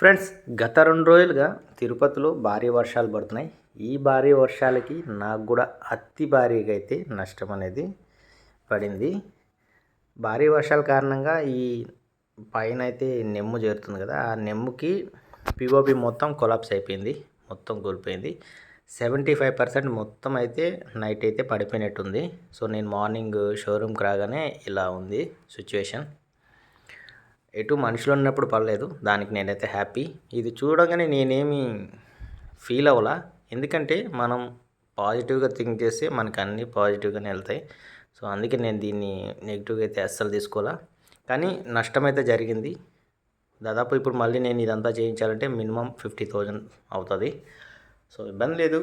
Friends గత రెండు రోజులుగా తిరుపతిలో భారీ వర్షాలు పడుతున్నాయి. ఈ భారీ వర్షాలకి నాకు కూడా అతి భారీగా అయితే నష్టం అనేది పడింది. భారీ వర్షాల కారణంగా ఈ పైన అయితే నెమ్ము చేరుతుంది కదా ఆ నెమ్ముకి పిఓపి మొత్తం కొలాప్స్ అయిపోయింది మొత్తం కూలిపోయింది. సెవెంటీ ఫైవ్ పర్సెంట్ మొత్తం అయితే నైట్ అయితే పడిపోయినట్టుంది. సో నేను మార్నింగ్ షోరూమ్కి రాగానే ఇలా ఉంది సిచ్యువేషన్. ఎటు మనుషులు ఉన్నప్పుడు పర్లేదు దానికి నేనైతే హ్యాపీ ఇది చూడగానే నేనేమి ఫీల్ అవ్వలా. ఎందుకంటే మనం పాజిటివ్గా థింక్ చేస్తే మనకు అన్నీ పాజిటివ్గానే వెళ్తాయి. సో అందుకే నేను దీన్ని నెగిటివ్గా అయితే అస్సలు తీసుకోవాలా కానీ నష్టం అయితే జరిగింది. దాదాపు ఇప్పుడు మళ్ళీ నేను ఇదంతా చేయించాలంటే మినిమం ఫిఫ్టీ థౌజండ్ అవుతుంది. సో ఇబ్బంది లేదు.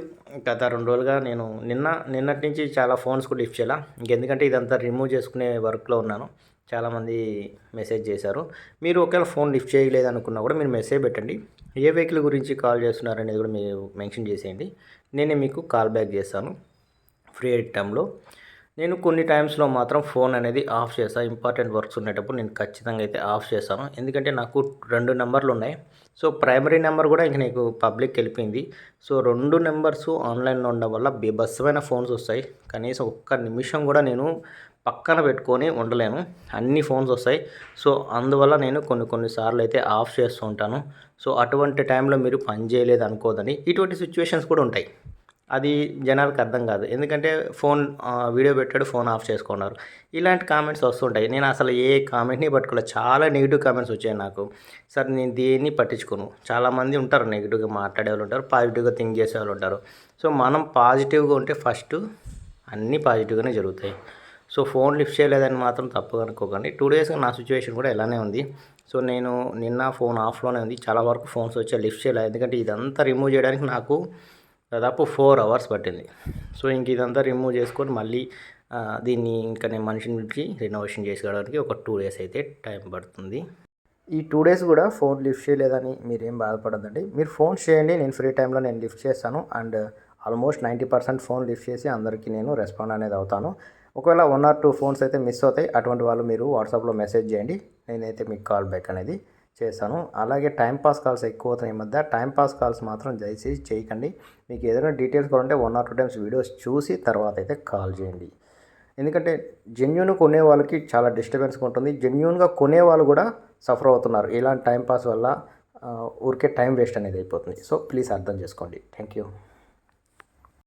గత రెండు రోజులుగా నేను నిన్న నిన్నటి నుంచి చాలా ఫోన్స్ కూడా లిఫ్ట్ చేయాలా. ఇంకెందుకంటే ఇదంతా రిమూవ్ చేసుకునే వర్క్లో ఉన్నాను. చాలామంది మెసేజ్ చేశారు. మీరు ఒకవేళ ఫోన్ లిఫ్ట్ చేయలేదు అనుకున్నా కూడా మీరు మెసేజ్ పెట్టండి. ఏ వెహికల్ గురించి కాల్ చేస్తున్నారు అనేది కూడా మీరు మెన్షన్ చేసేయండి. నేనే మీకు కాల్ బ్యాక్ చేస్తాను. ఫ్రీ టైంలో. నేను కొన్ని టైమ్స్లో మాత్రం ఫోన్ అనేది ఆఫ్ చేస్తాను ఇంపార్టెంట్ వర్క్స్ ఉండేటప్పుడు నేను ఖచ్చితంగా అయితే ఆఫ్ చేస్తాను. ఎందుకంటే నాకు రెండు నెంబర్లు ఉన్నాయి. సో ప్రైమరీ నెంబర్ కూడా ఇంక నీకు పబ్లిక్ వెళ్ళిపోయింది. సో రెండు నెంబర్స్ ఆన్లైన్లో ఉండడం వల్ల బీభత్సమైన ఫోన్స్ వస్తాయి. కనీసం ఒక్క నిమిషం కూడా నేను పక్కన పెట్టుకొని ఉండలేను. అన్ని ఫోన్స్ వస్తాయి. సో అందువల్ల నేను కొన్ని కొన్నిసార్లు అయితే ఆఫ్ చేస్తూ ఉంటాను. సో అటువంటి టైంలో మీరు పని చేయలేదు అనుకోదని ఇటువంటి సిచ్యువేషన్స్ కూడా ఉంటాయి. అది జనాలకు అర్థం కాదు. ఎందుకంటే ఫోన్ వీడియో పెట్టాడు ఫోన్ ఆఫ్ చేసుకున్నారు. ఇలాంటి కామెంట్స్ వస్తుంటాయి. నేను అసలు ఏ కామెంట్ని పట్టుకోలేదు చాలా నెగిటివ్ కామెంట్స్ వచ్చాయి నాకు. సార్ నేను దేన్ని పట్టించుకోను? చాలామంది ఉంటారు నెగిటివ్గా మాట్లాడే వాళ్ళు ఉంటారు పాజిటివ్గా థింక్ చేసే వాళ్ళు ఉంటారు. సో మనం పాజిటివ్గా ఉంటే ఫస్ట్ అన్నీ పాజిటివ్గానే జరుగుతాయి. సో ఫోన్ లిఫ్ట్ చేయలేదని మాత్రం తప్పు అనుకోకండి. టూ డేస్గా నా సిచ్యువేషన్ కూడా ఇలానే ఉంది. సో నేను నిన్న ఫోన్ ఆఫ్లోనే ఉంది. చాలా వరకు ఫోన్స్ వచ్చాయి లిఫ్ట్ చేయలేదు. ఎందుకంటే ఇదంతా రిమూవ్ చేయడానికి నాకు దాదాపు ఫోర్ అవర్స్ పట్టింది. సో ఇంక ఇదంతా రిమూవ్ చేసుకొని మళ్ళీ దీన్ని ఇంకా నేను మనిషిని నుంచి రినోవేషన్ చేసుకోవడానికి ఒక టూ డేస్ అయితే టైం పడుతుంది. ఈ టూ డేస్ కూడా ఫోన్ లిఫ్ట్ చేయలేదని మీరేం బాధపడద్దండి. మీరు ఫోన్ చేయండి నేను ఫ్రీ టైంలో నేను లిఫ్ట్ చేస్తాను. And almost ninety percent phone lift చేసి అందరికీ నేను రెస్పాండ్ అనేది అవుతాను. ఒకవేళ వన్ ఆర్ టూ ఫోన్స్ అయితే మిస్ అవుతాయి అటువంటి వాళ్ళు మీరు వాట్సాప్లో మెసేజ్ చేయండి. నేనైతే మీకు కాల్ బ్యాక్ అనేది చేశాను. అలాగే టైంపాస్ కాల్స్ ఎక్కువ అవుతాయి ఈ మధ్య. టైంపాస్ కాల్స్ మాత్రం దయచేసి చేయకండి. మీకు ఏదైనా డీటెయిల్స్ కావాలంటే one or two times videos చూసి తర్వాత అయితే కాల్ చేయండి. ఎందుకంటే జెన్యున్ కొనే వాళ్ళకి చాలా డిస్టర్బెన్స్గా ఉంటుంది. జెన్యున్గా కొనే వాళ్ళు కూడా సఫర్ అవుతున్నారు. ఇలాంటి టైంపాస్ వల్ల ఊరికే టైం వేస్ట్ అనేది అయిపోతుంది. సో ప్లీజ్ అర్థం చేసుకోండి. Thank you